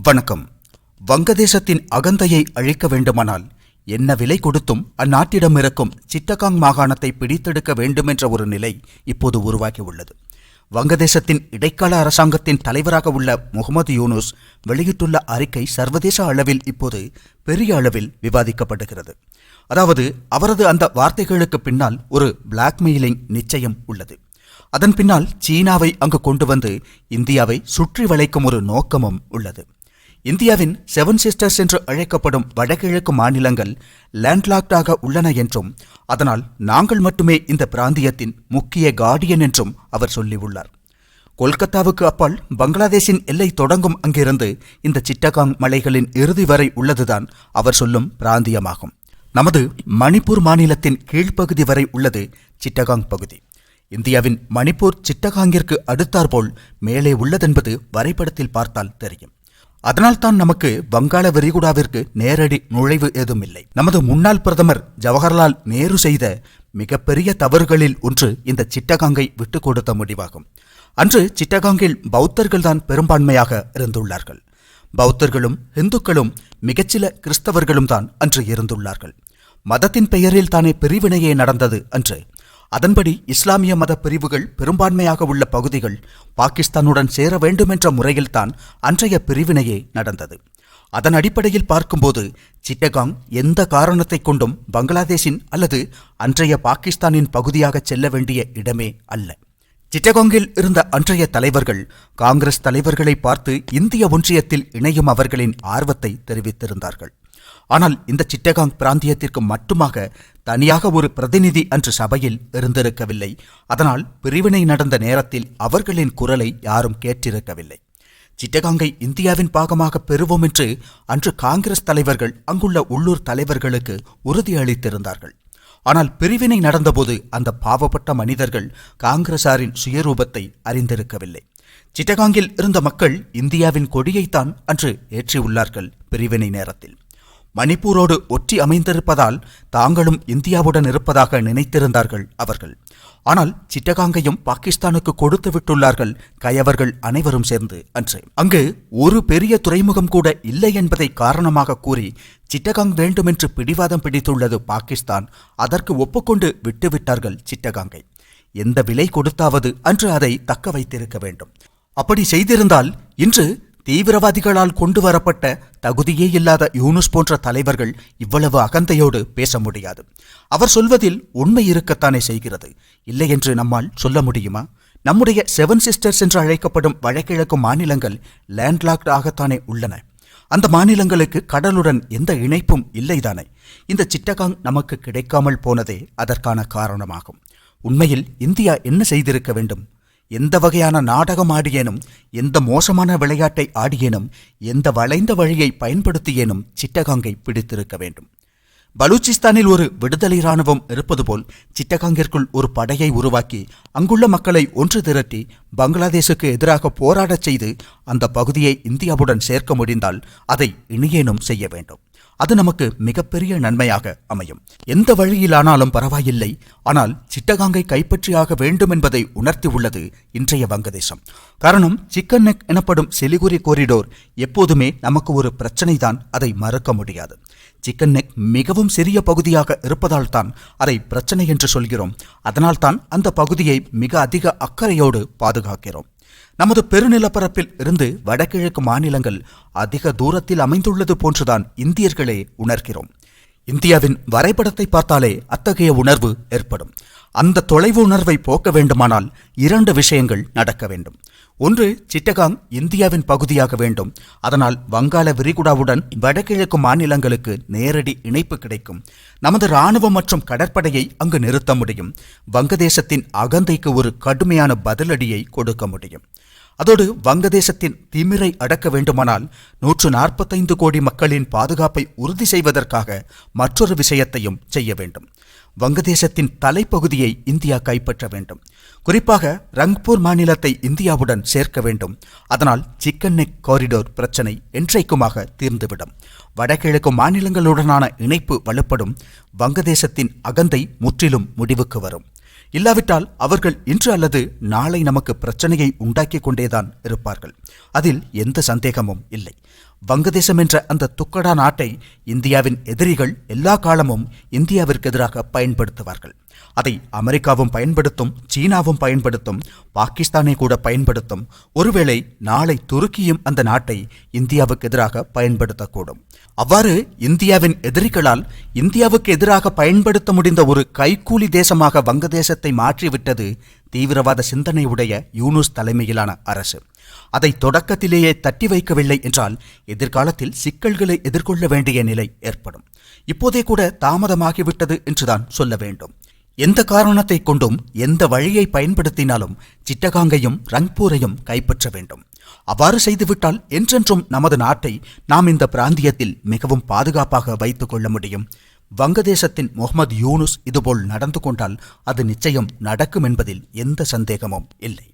வணக்கம். வங்கதேசத்தின் அகந்தையை அழிக்க வேண்டுமானால் என்ன விலை கொடுத்தும் அந்நாட்டிடம் இருக்கும் சிட்டகாங் மாகாணத்தை பிடித்தெடுக்க வேண்டுமென்ற ஒரு நிலை இப்போது உருவாகியுள்ளது. வங்கதேசத்தின் இடைக்கால அரசாங்கத்தின் தலைவராக உள்ள முகமது யூனுஸ் வெளியிட்டுள்ள அறிக்கை சர்வதேச அளவில் இப்போது பெரிய அளவில் விவாதிக்கப்படுகிறது. அதாவது அவரது அந்த வார்த்தைகளுக்கு பின்னால் ஒரு பிளாக்மெயிலிங் நிச்சயம் உள்ளது. அதன் பின்னால் சீனாவை அங்கு கொண்டு வந்து இந்தியாவை சுற்றி வளைக்கும் ஒரு நோக்கமும் உள்ளது. இந்தியாவின் செவன் சிஸ்டர்ஸ் என்று அழைக்கப்படும் வடகிழக்கு மாநிலங்கள் லேண்ட்லாக்டாக உள்ளன என்றும் அதனால் நாங்கள் மட்டுமே இந்த பிராந்தியத்தின் முக்கிய கார்டியன் என்றும் அவர் சொல்லியுள்ளார். கொல்கத்தாவுக்கு அப்பால் பங்களாதேஷின் எல்லை தொடங்கும் அங்கிருந்து இந்த சிட்டகாங் மலைகளின் இறுதி வரை உள்ளதுதான் அவர் சொல்லும் பிராந்தியமாகும். நமது மணிப்பூர் மாநிலத்தின் கீழ்ப்பகுதி வரை உள்ளது சிட்டகாங் பகுதி. இந்தியாவின் மணிப்பூர் சிட்டகாங்கிற்கு அடுத்தாற்போல் மேலே உள்ளதென்பது வரைபடத்தில் பார்த்தால் தெரியும். அதனால்தான் நமக்கு வங்காள விரிகுடாவிற்கு நேரடி நுழைவு ஏதும் இல்லை நமது முன்னாள் பிரதமர் ஜவஹர்லால் நேரு செய்த மிகப்பெரிய தவறுகளில் ஒன்று இந்த சிட்டகாங்கை விட்டுக் கொடுத்த முடிவாகும். அன்று சிட்டகாங்கில் பௌத்தர்கள்தான் பெரும்பான்மையாக இருந்துள்ளார்கள். பௌத்தர்களும் இந்துக்களும் மிகச்சில கிறிஸ்தவர்களும் தான் அன்று இருந்துள்ளார்கள். மதத்தின் பெயரில் தானே பிரிவினையே நடந்தது அன்று அதன்படி இஸ்லாமிய மத பிரிவுகள் பெரும்பான்மையாக உள்ள பகுதிகள் பாகிஸ்தானுடன் சேர வேண்டுமென்ற முறையில்தான் அன்றைய பிரிவினையே நடந்தது. அதன் அடிப்படையில் பார்க்கும்போது சிட்டகாங் எந்த காரணத்தை கொண்டும் பங்களாதேஷின் அல்லது அன்றைய பாகிஸ்தானின் பகுதியாக செல்ல வேண்டிய இடமே அல்ல. சிட்டகாங்கில் இருந்த அன்றைய தலைவர்கள் காங்கிரஸ் தலைவர்களை பார்த்து இந்திய ஒன்றியத்தில் இணையும் அவர்களின் ஆர்வத்தை தெரிவித்திருந்தார்கள். ஆனால் இந்த சிட்டகாங் பிராந்தியத்திற்கு மட்டுமாக தனியாக ஒரு பிரதிநிதி அன்று சபையில் இருந்திருக்கவில்லை. அதனால் பிரிவினை நடந்த நேரத்தில் அவர்களின் குரலை யாரும் கேட்டிருக்கவில்லை. சிட்டகாங்கை இந்தியாவின் பாகமாக பெறுவோம் என்று அன்று காங்கிரஸ் தலைவர்கள் அங்குள்ள உள்ளூர் தலைவர்களுக்கு உறுதியளித்திருந்தார்கள். ஆனால் பிரிவினை நடந்தபோது அந்த பாவப்பட்ட மனிதர்கள் காங்கிரசாரின் சுயரூபத்தை அறிந்திருக்கவில்லை. சிட்டகாங்கில் இருந்த மக்கள் இந்தியாவின் கொடியைத்தான் அன்று ஏற்றியுள்ளார்கள் பிரிவினை நேரத்தில். மணிப்பூரோடு ஒற்றி அமைந்திருப்பதால் தாங்களும் இந்தியாவுடன் இருப்பதாக நினைத்திருந்தார்கள் அவர்கள். ஆனால் சிட்டகாங்கையும் பாகிஸ்தானுக்கு கொடுத்து விட்டுள்ளார்கள் கயவர்கள் அனைவரும் சேர்ந்து அன்று. அங்கு ஒரு பெரிய துறைமுகம் கூட இல்லை என்பதை காரணமாக கூறி சிட்டகாங் வேண்டுமென்று பிடிவாதம் பிடித்துள்ளது பாகிஸ்தான். அதற்கு ஒப்புக்கொண்டு விட்டுவிட்டார்கள் சிட்டகாங்கை. எந்த விலை கொடுத்தாவது அன்று அதை தக்க வைத்திருக்க வேண்டும். அப்படி செய்திருந்தால் இன்று தீவிரவாதிகளால் கொண்டு வரப்பட்ட தகுதியே இல்லாத யூனுஸ் போன்ற தலைவர்கள் இவ்வளவு அகந்தையோடு பேச முடியாது. அவர் சொல்வதில் உண்மை இருக்கத்தானே செய்கிறது. இல்லை என்று நம்மால் சொல்ல முடியுமா? நம்முடைய செவன் சிஸ்டர்ஸ் என்று அழைக்கப்படும் வடகிழக்கு மாநிலங்கள் லேண்ட்லாக்ட் ஆகத்தானே உள்ளன. அந்த மாநிலங்களுக்கு கடலுடன் எந்த இணைப்பும் இல்லைதானே? இந்த சிட்டகாங் நமக்கு கிடைக்காமல் போனதே அதற்கான காரணமாகும். உண்மையில் இந்தியா என்ன செய்திருக்க வேண்டும்? எந்த வகையான நாடகம் ஆடியேனும் எந்த மோசமான விளையாட்டை ஆடியேனும் எந்த வளைந்த வழியை பயன்படுத்தியேனும் சிட்டகாங்கை பிடித்திருக்க வேண்டும். பலூச்சிஸ்தானில் ஒரு விடுதலை இராணுவம் இருப்பது போல் சிட்டகாங்கிற்குள் ஒரு படையை உருவாக்கி அங்குள்ள மக்களை ஒன்று திரட்டி பங்களாதேசுக்கு எதிராக போராடச் செய்து அந்த பகுதியை இந்தியாவுடன் சேர்க்க முடிந்தால் அதை இனியேனும் செய்ய வேண்டும். அது நமக்கு மிகப்பெரிய நன்மையாக அமையும். எந்த வழியிலானாலும் பரவாயில்லை. ஆனால் சிட்டகாங்கை கைப்பற்றியாக வேண்டும் என்பதை உணர்த்தியுள்ளது இன்றைய வங்கதேசம். காரணம் சிக்கன் நெக் எனப்படும் சிலிகுரி கோரிடோர் எப்போதுமே நமக்கு ஒரு பிரச்சனை தான் அதை மறுக்க முடியாது. சிக்கன் நெக் மிகவும் சிறிய பகுதியாக இருப்பதால் தான் அதை பிரச்சனை என்று சொல்கிறோம். அதனால்தான் அந்த பகுதியை மிக அதிக அக்கறையோடு பாதுகாக்கிறோம். நமது பெருநிலப்பரப்பில் இருந்து வடகிழக்கு மாநிலங்கள் அதிக தூரத்தில் அமைந்துள்ளது போன்றுதான் இந்தியர்களே உணர்கிறோம். இந்தியாவின் வரைபடத்தை பார்த்தாலே அத்தகைய உணர்வு ஏற்படும். அந்த தொலைவு உணர்வை போக்க வேண்டுமானால் இரண்டு விஷயங்கள் நடக்க வேண்டும். ஒன்று சிட்டகாங் இந்தியாவின் பகுதியாக வேண்டும். அதனால் வங்காள விரிகுடாவுடன் வடகிழக்கு மாநிலங்களுக்கு நேரடி இணைப்பு கிடைக்கும். நமது இராணுவம் மற்றும் கடற்படையை அங்கு நிறுத்த முடியும். வங்கதேசத்தின் அகந்தைக்கு ஒரு கடுமையான பதிலடியை கொடுக்க முடியும். அதோடு வங்கதேசத்தின் திமிரை அடக்க வேண்டுமானால் நூற்று நாற்பத்தைந்து கோடி மக்களின் பாதுகாப்பை உறுதி செய்வதற்காக மற்றொரு விஷயத்தையும் செய்ய வேண்டும். வங்கதேசத்தின் தலைப்பகுதியை இந்தியா கைப்பற்ற வேண்டும். குறிப்பாக ரங்பூர் மாநிலத்தை இந்தியாவுடன் சேர்க்க வேண்டும். அதனால் சிக்கன் நெக் காரிடோர் பிரச்சனை என்றைக்குமாக தீர்ந்துவிடும். வடகிழக்கு மாநிலங்களுடனான இணைப்பு வலுப்படும் வங்கதேசத்தின் அகந்தை முற்றிலும் முடிவுக்கு வரும். இல்லாவிட்டால் அவர்கள் இன்று அல்லது நாளை நமக்கு பிரச்சனையை உண்டாக்கிக் கொண்டேதான் இருப்பார்கள். அதில் எந்த சந்தேகமும் இல்லை. வங்கதேசம் என்ற அந்த துக்கடா நாட்டை இந்தியாவின் எதிரிகள் எல்லா காலமும் இந்தியாவிற்கு எதிராக பயன்படுத்துவார்கள். அதை அமெரிக்காவும் பயன்படுத்தும் சீனாவும் பயன்படுத்தும் பாகிஸ்தானை கூட பயன்படுத்தும். ஒருவேளை நாளை துருக்கியும் அந்த நாட்டை இந்தியாவுக்கு எதிராக பயன்படுத்தக்கூடும். அவ்வாறு இந்தியாவின் எதிரிகளால் இந்தியாவுக்கு எதிராக பயன்படுத்த முடிந்த ஒரு கைக்கூலி தேசமாக வங்கதேசத்தை மாற்றிவிட்டது தீவிரவாத சிந்தனை உடைய யூனுஸ் தலைமையிலான அரசு. அதை தொடக்கத்திலேயே தட்டி வைக்கவில்லை என்றால் எதிர்காலத்தில் சிக்கல்களை எதிர்கொள்ள வேண்டிய நிலை ஏற்படும். இப்போதே கூட தாமதமாகிவிட்டது என்றுதான் சொல்ல வேண்டும். எந்த காரணத்தை கொண்டும் எந்த வழியை பயன்படுத்தினாலும் சிட்டகாங்கையும் ரங்பூரையும் கைப்பற்ற வேண்டும். அவ்வாறு செய்துவிட்டால் என்றென்றும் நமது நாட்டை நாம் இந்த பிராந்தியத்தில் மிகவும் பாதுகாப்பாக வைத்துக் கொள்ள முடியும். வங்கதேசத்தின் முகமது யூனுஸ் இதுபோல் நடந்து கொண்டால் அது நிச்சயம் நடக்கும் என்பதில் எந்த சந்தேகமும் இல்லை.